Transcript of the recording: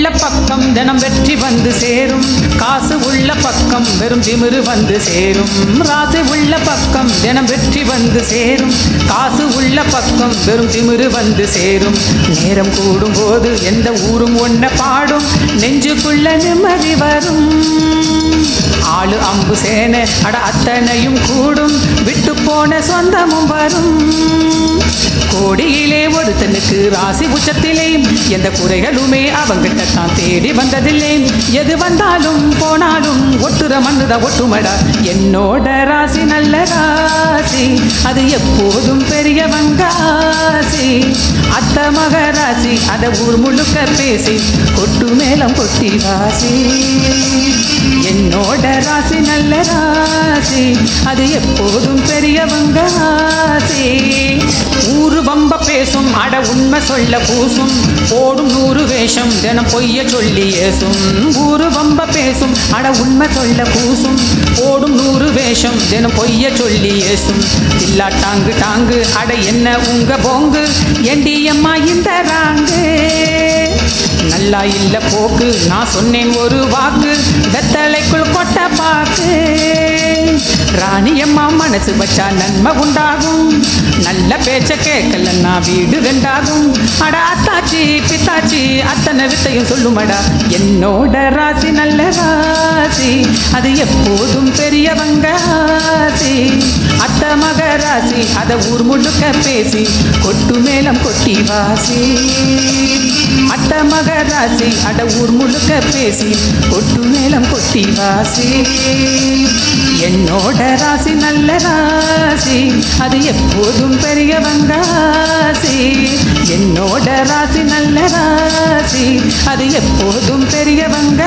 உள்ள பக்கம் தினம் வெற்றி வந்து சேரும். காசு உள்ள பக்கம் வெறும் திமிரு வந்து சேரும். ராசி உள்ள பக்கம் தினம் வெற்றி வந்து சேரும். காசு உள்ள பக்கம் வெறும் திமிரு வந்து சேரும். நேரம் கூடும் போது எந்த ஊரும் ஒன்ன பாடும். நெஞ்சுக்குள்ள நிம்மதி வரும். நாலு அம்பு சேனை அட அத்தனையும் கூடும். விட்டு போன சொந்தமும் வரும். கோடியிலே ஒருத்தனுக்கு ராசி உச்சத்திலே. எந்த குறைகளுமே அவங்கிட்ட தான் தேடி வந்ததில்லை. எது வந்தாலும் போனாலும் ஒட்டுற மண்ணுதா ஒட்டுமடா. என்னோட ராசி நல்ல ராசி. அது எப்போதும் பெரியவங்க ஆசி அத்த மகராசி அத ஊர் முழுக்க பேசி கொட்டு மேலம் கொட்டி வாசி. என்னோட ராசி நல்ல ராசி அது எப்போதும் பெரியவங்க ராசி ஊரு வம்ப பேசும் அட உண்மை சொல்ல பூசும் போடும் நூறு வேஷம் தினம் பொய்ய சொல்லி ஏசும். ஊரு வம்ப பேசும். அட உண்மை சொல்ல பூசும் போடும் நூறு வேஷம் தினம் பொய்ய சொல்லி ஏசும். இல்லா டாங்கு டாங்கு அட என்ன உங்க போங்கு? ஏண்டி அம்மா இந்த ராங்கு. நல்லா இல்ல போக்கு நான் சொன்னேன் ஒரு வாக்கு. ராணியம்மா மனசு வச்சா நன்மை உண்டாகும். நல்ல பேச்ச கேட்கலன்னா வீடு ரெண்டாகும். அடா அத்தாச்சி பித்தாச்சி அத்தனை வித்தையும் சொல்லுமடா. என்னோட ராசி நல்ல ராசி. அது எப்போதும் பெரியவங்க ஆசி அத்தனை வாசி அதை ஊர் முழுக்க பேசி கொட்டு மேலம் கொட்டி வாசி. அட்ட மக ராசி அட ஊர் முழுக்க பேசி கொட்டு மேலம் கொட்டி வாசி. என்னோட ராசி நல்ல ராசி அது எப்போதும் பெரியவங்க ஆசி என்னோட ராசி நல்ல ராசி அது எப்போதும் பெரியவங்க